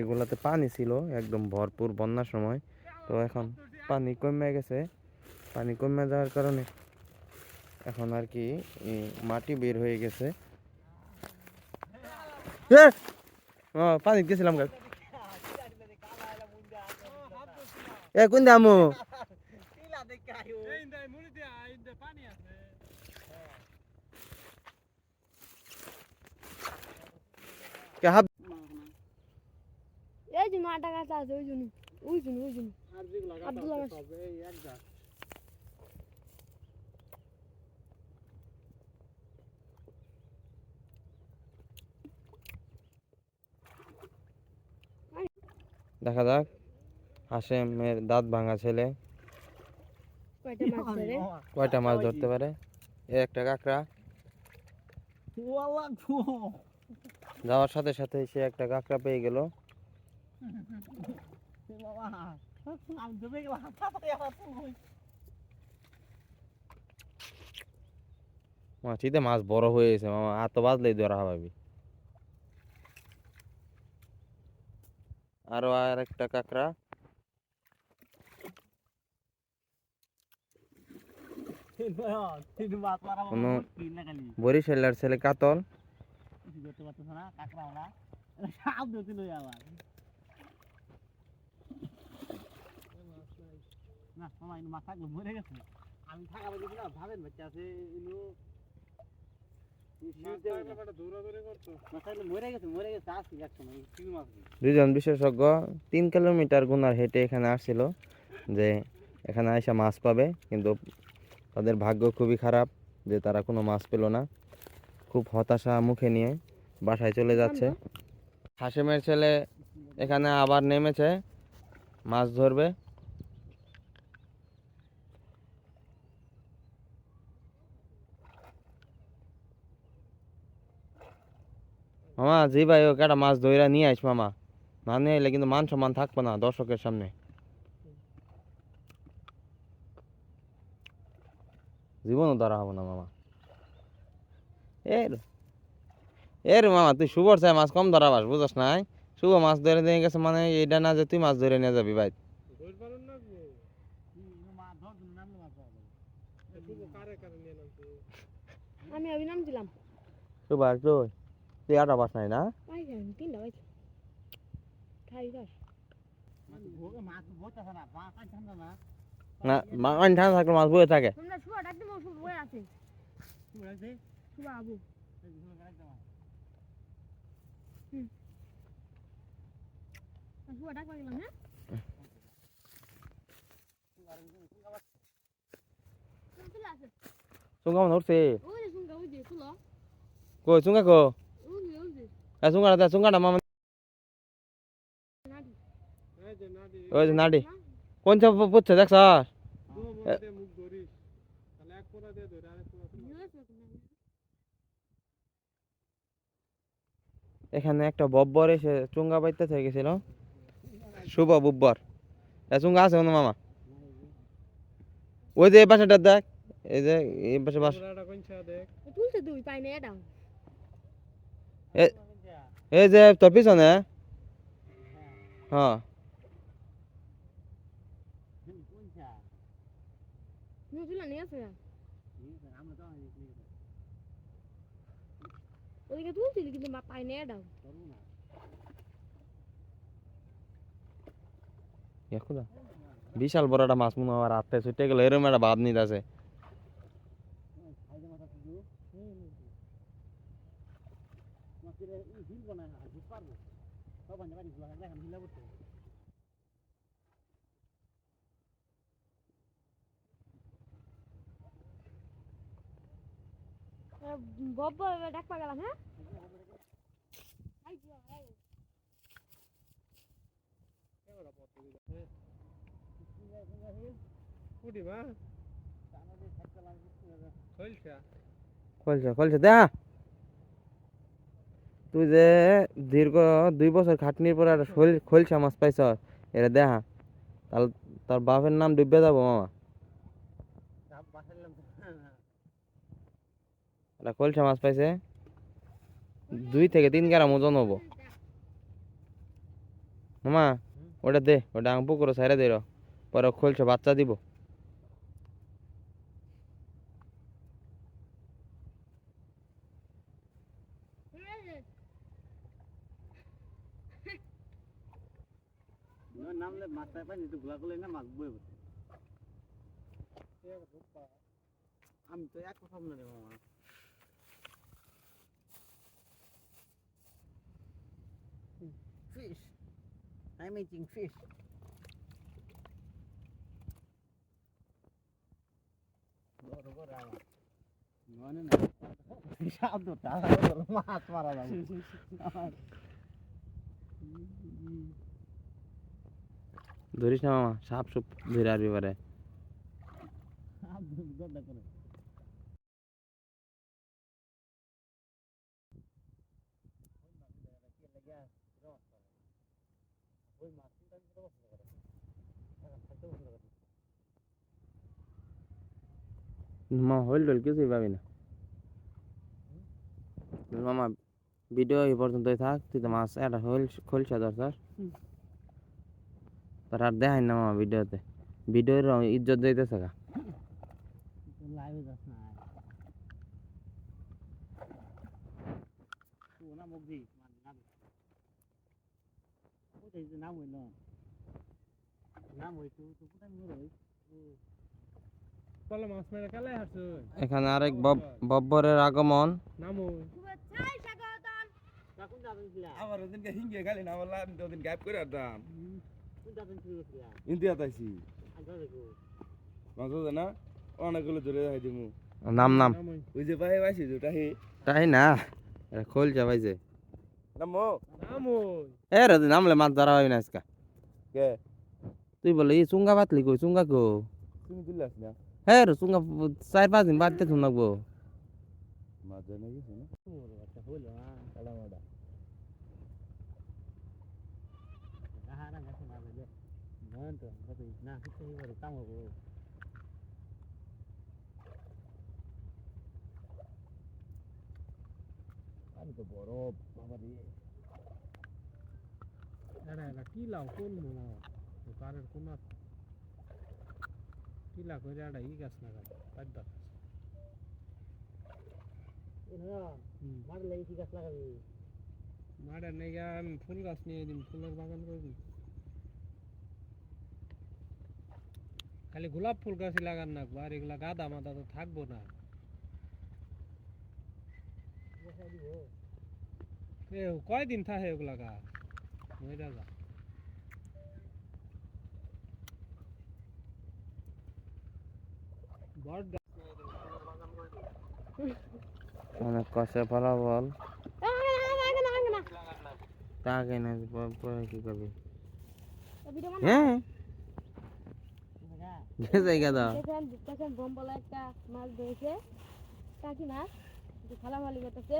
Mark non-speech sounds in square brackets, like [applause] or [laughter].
এগুলাতে পানি ছিল, একদম ভরপুর বন্যার সময়। তো এখন পানি কমে গেছে। পানি কমে যাওয়ার কারণে এখন আর কি মাটি বের হয়ে গেছে। পানি গেছিলাম এ, কোন দামু হাত এই জন্য আটা গাছ আছে ওই জন্য ওই জন্য ওই জন্য। আব্দুল্লাহ মাস- দেখা যাক হাসেমের দাঁত ভাঙা ছেলে। কয়টা মাছ ধরে? কয়টা মাছ ধরতে পারে? এ একটা কাঁকড়া। যাওয়ার সাথে সাথে সে একটা কাঁকড়া পেয়ে গেল। মাছিতে মাছ বড় হয়ে গেছে, মামা। এত বাজলেই ধরা হবাবি আরও আর একটা কাঁকড়া বরিশালের ছেলে কাতল। আমি থাকা বলছি না ভাবেন বাচ্চা আছে ইনু মরে গেছে মরে গেছে দুজন বিশেষজ্ঞ তিন কিলোমিটার গুনার হেঁটে এখানে আসছিল যে এখানে আইসা মাছ পাবে কিন্তু তাদের ভাগ্য খুবই খারাপ যে তারা কোনো মাছ পেল না। খুব হতাশা মুখে নিয়ে বাসায় চলে যাচ্ছে। হাসিমের ছেলে এখানে আবার নেমেছে মাছ ধরবে। মামা জি ভাই ওকে একটা মাছ ধইরা নিয়ে আইস মামা। না নিয়ে এলে কিন্তু মান সম্মান থাকবে না দর্শকের সামনে। জীবনও ধরা হব না মামা। এর এর মামা তুই শুভর চাই মাছ কম ধরা ধরাবাস বুঝস নাই? শুভ মাছ ধরে দিয়ে গেছে মানে এইটা না যে তুই মাছ ধরে নিয়ে যাবি ভাই। আমি অভিনাম দিলাম। শুভ আর আটা পাস নাই না? না মাছ ঠান্ডা না না। মা- অন্য থাকলে মাছ বয়ে থাকে। গেলাম হ্যাঁ? তুলো কই চুঙ্গা কো? চুঙ্গাটা দে মামা ওই যে নাডি কোন চাপ পুচ্ছে দেখছ এখানে একটা বব্বর এসে চুঙ্গা বাইতে থেকে গেছিল। শুভ বুব্বর। চুঙ্গা আছে কোনো মামা? ওই যে এই পাশেটা দেখ। এই যে এই পাশে বাস। তুলছে দুই পাই না এটা এই যে তোর পিছনে হ্যাঁ নিয়ে ওদিকে তুলছিলি কিন্তু পাই না এটা এখুদা বিশাল বড় একটা মাছ মনে হয় হাতে ছুটে গেল এরকম একটা ভাব নিতে আছে। বব্ব ডাকবা গেলাম হ্যাঁ? আই যা, আই। খোলছে খোলছে দেখা। তুই যে দীর্ঘ দুই বছর খাটনির পরে একটা শোল খোলছা মাছ পাইছ এটা দেখা। তাহলে তার বাপের নাম ডুবে যাব মামা। একটা খোলছা মাছ পাইছে দুই থেকে তিন গ্রাম ওজন হব। মামা ওটা দে ওটা আং পুকুরে সাইরা দে র পরে খুলছে বাচ্চা দিব। মাছটা পাই একটু ঘোলা করলে না মাছ বই আমি তো এক কথা বলে রে মামা fish. I'm eating fish. তো মাছ মারা যাবে। [laughs] ধরিস না মামা, সাপ সুপ ধরে আসবি পারে। মামা, হইল টইল কিছুই পাবি না। মামা ভিডিও এই পর্যন্তই থাক, তুই তো মাছ একটা হইল খোলছা দরকার। তোর আর দেখাই না মামা ভিডিওতে। ভিডিওর ইজ্জত দিতেছে গা। লাইভে যাস না ও না মুখ দি নাম। নাম হইল? তো কোথায় মরে এখানে আরেক বব- বব্বরের আগমন। কিলা ওদিনকে হিঙ্গে খালি না আমার ওদিন গায়েব করে কিলা ইন্ডিয়া তাইছি মাছ না? অনেকগুলো ধরে দেখাই দিমু। নাম নাম। ওই যে যেটা হে তাই না এটা খোলছা পাইছে। নামো। নামো এ রে নামলে মাছ ধরা পাবি না আজকে। কে? তুই বলে এই চুঙ্গা পাতলি কই চুঙ্গা কো? তুমি তুললাস না হ্যাঁ রে চুঙ্গা চার পাঁচ দিন বাদ দিয়ে শুনব মাছ জানা গেছে না? ওরে বাচ্চা হইল না কালা মাডা আহারা গেছে না বলে নন তো কত না কিছু করে কাম হবে আমি তো বড় বাবা রে এটা এটা কি লাও কোন মনে দোকানের কোন কি লা করে এটা ই গাছ না গাছ তাই দা মার লাগি কি গাছ লাগাবি মাড়ে নেই গা আমি ফুল গাছ নিয়ে দিম ফুলের বাগান করবি খালি গোলাপ ফুল গাছই লাগান না আর এগুলা গাদা মাদা তো থাকব না এ কয়দিন থাকে ওগুলা গাছ মরে যা বড় অনেক কষে ফলাফল আঙ্গনা আঙ্গনা তাকে না কি করবি হ্যাঁ যে জায়গা দাও? দেখেন দেখতেছেন বোম্বলা একটা মাছ ধরেছে। কাকি মাছ ফালাফালি করতেছে।